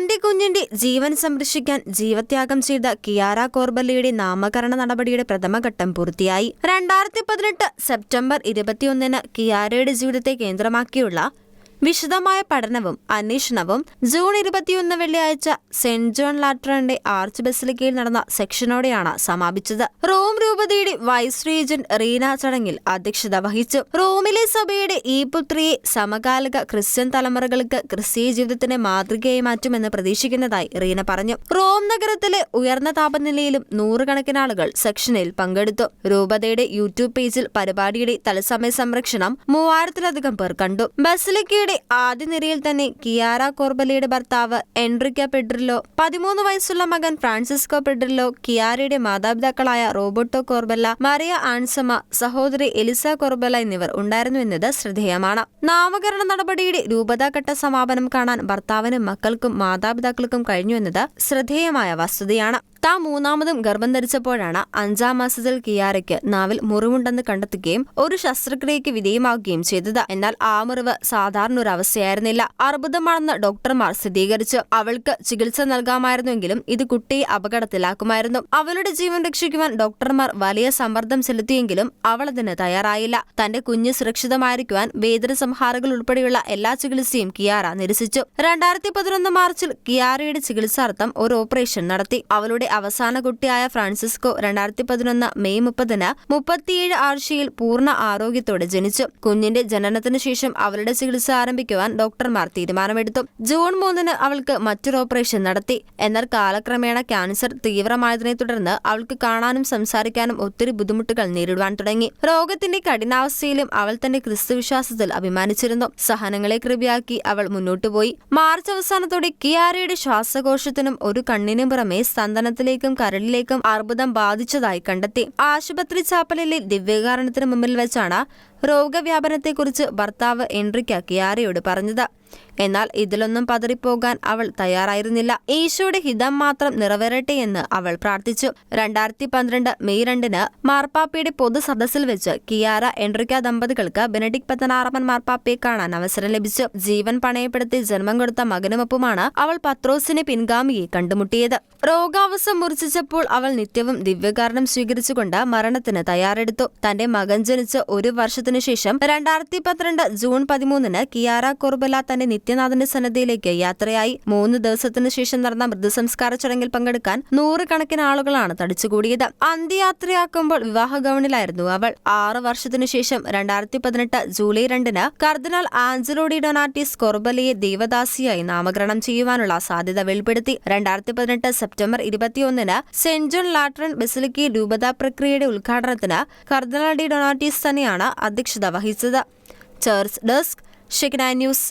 തന്റെ കുഞ്ഞിന്റെ ജീവൻ സംരക്ഷിക്കാൻ ജീവത്യാഗം ചെയ്ത കിയാര കോർബല്ലയുടെ നാമകരണ നടപടിയുടെ പ്രഥമഘട്ടം പൂർത്തിയായി. രണ്ടായിരത്തി പതിനെട്ട് സെപ്റ്റംബർ ഇരുപത്തിയൊന്നിന് കിയാരയുടെ ജീവിതത്തെ കേന്ദ്രമാക്കിയുള്ള വിശദമായ പഠനവും അന്വേഷണവും ജൂൺ ഇരുപത്തിയൊന്ന് വെള്ളിയാഴ്ച സെന്റ് ജോൺ ലാട്രന്റെ ആർച്ച് ബസിലിക്കയിൽ നടന്ന സെക്ഷനോടെയാണ് സമാപിച്ചത്. റോം രൂപതയുടെ വൈസ് റീജന്റ് റീന ചടങ്ങിൽ അധ്യക്ഷത വഹിച്ചു. റോമിലെ സഭയുടെ ഈ പുത്രിയെ സമകാലിക ക്രിസ്ത്യൻ തലമുറകൾക്ക് ക്രിസ്തീയ ജീവിതത്തിന്റെ മാതൃകയായി മാറ്റുമെന്ന് പ്രതീക്ഷിക്കുന്നതായി റീന പറഞ്ഞു. റോം നഗരത്തിലെ ഉയർന്ന താപനിലയിലും നൂറുകണക്കിന് ആളുകൾ സെക്ഷനിൽ പങ്കെടുത്തു. രൂപതയുടെ യൂട്യൂബ് പേജിൽ പരിപാടിയുടെ തത്സമയ സംരക്ഷണം മൂവായിരത്തിലധികം പേർ കണ്ടു. ബസിലിക്കയുടെ ആദ്യ നിരയിൽ തന്നെ കിയാര കോർബലയുടെ ഭർത്താവ് എൻറിക്ക പെഡ്രില്ലോ പതിമൂന്ന് വയസ്സുള്ള മകൻ ഫ്രാൻസിസ്കോ പെഡ്രില്ലോ കിയാരയുടെ മാതാപിതാക്കളായ റോബർട്ടോ കോർബല്ല മറിയ ആൻസമ സഹോദരി എലിസ കോർബല എന്നിവർ ഉണ്ടായിരുന്നു എന്നത് ശ്രദ്ധേയമാണ്. നാമകരണ നടപടിയുടെ രൂപതാഘട്ട സമാപനം കാണാൻ ഭർത്താവിനും മക്കൾക്കും മാതാപിതാക്കൾക്കും കഴിഞ്ഞു എന്നത് ശ്രദ്ധേയമായ വസ്തുതയാണ്. താൻ മൂന്നാമതും ഗർഭം ധരിച്ചപ്പോഴാണ് അഞ്ചാം മാസത്തിൽ കിയാരയ്ക്ക് നാവിൽ മുറിവുണ്ടെന്ന് കണ്ടെത്തുകയും ഒരു ശസ്ത്രക്രിയയ്ക്ക് വിധേയമാവുകയും ചെയ്തത്. എന്നാൽ ആ മുറിവ് സാധാരണ ഒരു അവസ്ഥയായിരുന്നില്ല. അർബുദമാണെന്ന് ഡോക്ടർമാർ സ്ഥിരീകരിച്ചു. അവൾക്ക് ചികിത്സ നൽകാമായിരുന്നുവെങ്കിലും ഇത് കുട്ടിയെ അപകടത്തിലാക്കുമായിരുന്നു. അവളുടെ ജീവൻ രക്ഷിക്കുവാൻ ഡോക്ടർമാർ വലിയ സമ്മർദ്ദം ചെലുത്തിയെങ്കിലും അവൾ അതിന് തയ്യാറായില്ല. തന്റെ കുഞ്ഞ് സുരക്ഷിതമായിരിക്കുവാൻ വേദന സംഹാരകൾ ഉൾപ്പെടെയുള്ള എല്ലാ ചികിത്സയും കിയാറ നിരസിച്ചു. രണ്ടായിരത്തി പതിനൊന്ന് മാർച്ചിൽ കിയാറയുടെ ചികിത്സാർത്ഥം ഒരു ഓപ്പറേഷൻ നടത്തി. അവളുടെ അവസാന കുട്ടിയായ ഫ്രാൻസിസ്കോ രണ്ടായിരത്തി പതിനൊന്ന് മെയ് മുപ്പതിന് മുപ്പത്തിയേഴ് ആഴ്ചയിൽ പൂർണ ആരോഗ്യത്തോടെ ജനിച്ചു. കുഞ്ഞിന്റെ ജനനത്തിനു ശേഷം അവളുടെ ചികിത്സ ആരംഭിക്കുവാൻ ഡോക്ടർമാർ തീരുമാനമെടുത്തു. ജൂൺ മൂന്നിന് അവൾക്ക് മറ്റൊരു ഓപ്പറേഷൻ നടത്തി. എന്നാൽ കാലക്രമേണ ക്യാൻസർ തീവ്രമായതിനെ തുടർന്ന് അവൾക്ക് കാണാനും സംസാരിക്കാനും ഒത്തിരി ബുദ്ധിമുട്ടുകൾ നേരിടുവാൻ തുടങ്ങി. രോഗത്തിന്റെ കഠിനാവസ്ഥയിലും അവൾ തന്റെ ക്രിസ്തുവിശ്വാസത്തിൽ അഭിമാനിച്ചിരുന്നു. സഹനങ്ങളെ കൃപയാക്കി അവൾ മുന്നോട്ടുപോയി. മാർച്ച് അവസാനത്തോടെ കിയാരയുടെ ശ്വാസകോശത്തിനും ഒരു കണ്ണിനും പുറമെ സ്തന്ദനത്തിലേക്കും കരളിലേക്കും അർബുദം ബാധിച്ചതായി കണ്ടെത്തി. ആശുപത്രി ചാപ്പലിലെ ദിവ്യകാരണത്തിന് മുമ്പിൽ വെച്ചാണ് രോഗവ്യാപനത്തെക്കുറിച്ച് ഭർത്താവ് എൻട്രിക്ക കിയാരയോട് പറഞ്ഞത്. എന്നാൽ ഇതിലൊന്നും പതറിപ്പോകാൻ അവൾ തയ്യാറായിരുന്നില്ല. ഈശോയുടെ ഹിതം മാത്രം നിറവേറട്ടെ എന്ന് അവൾ പ്രാർത്ഥിച്ചു. രണ്ടായിരത്തി പന്ത്രണ്ട് മെയ് രണ്ടിന് മാർപ്പാപ്പയുടെ പൊതു സദസ്സിൽ വെച്ച് കിയാര എൻട്രിക്ക ദമ്പതികൾക്ക് ബെനഡിക് പത്തനാറമ്മൻ മാർപ്പാപ്പയെ കാണാൻ അവസരം ലഭിച്ചു. ജീവൻ പണയപ്പെടുത്തി ജന്മം കൊടുത്ത മകനുമൊപ്പമാണ് അവൾ പത്രോസിനെ പിൻഗാമിയെ കണ്ടുമുട്ടിയത്. രോഗാവസ്ഥ മുറിച്ചപ്പോൾ അവൾ നിത്യവും ദിവ്യകാരണം സ്വീകരിച്ചുകൊണ്ട് മരണത്തിന് തയ്യാറെടുത്തു. തന്റെ മകൻ ജനിച്ച് ഒരു വർഷത്തിനു ശേഷം രണ്ടായിരത്തി പന്ത്രണ്ട് ജൂൺ പതിമൂന്നിന് കിയാര കുർബല തന്റെ നിത്യനാഥന്റെ സന്നദ്ധയിലേക്ക് യാത്രയായി. മൂന്ന് ദിവസത്തിനു ശേഷം നടന്ന മൃതസംസ്കാര ചടങ്ങിൽ പങ്കെടുക്കാൻ നൂറുകണക്കിന് ആളുകളാണ് തടിച്ചുകൂടിയത്. അന്ത്യയാത്രയാക്കുമ്പോൾ വിവാഹ ഗൗണിലായിരുന്നു അവൾ. ആറ് വർഷത്തിനു ശേഷം രണ്ടായിരത്തി പതിനെട്ട് ജൂലൈ രണ്ടിന് കർദിനാൾ ആഞ്ചലോ ഡി ഡൊനാറ്റിസ് കൊർബലയെ ദേവദാസിയായി നാമകരണം ചെയ്യുവാനുള്ള സാധ്യത വെളിപ്പെടുത്തി. രണ്ടായിരത്തി പതിനെട്ട് സെപ്റ്റംബർ ഇരുപത്തിയൊന്നിന് സെന്റ് ജോൺ ലാട്രൻ ബെസിലിക്കി രൂപതാ പ്രക്രിയയുടെ ഉദ്ഘാടനത്തിന് കർദിനാൾ ഡി ഡൊനാറ്റിസ് തന്നെയാണ് അധ്യക്ഷത വഹിച്ചത്. Church desk Shekinah news.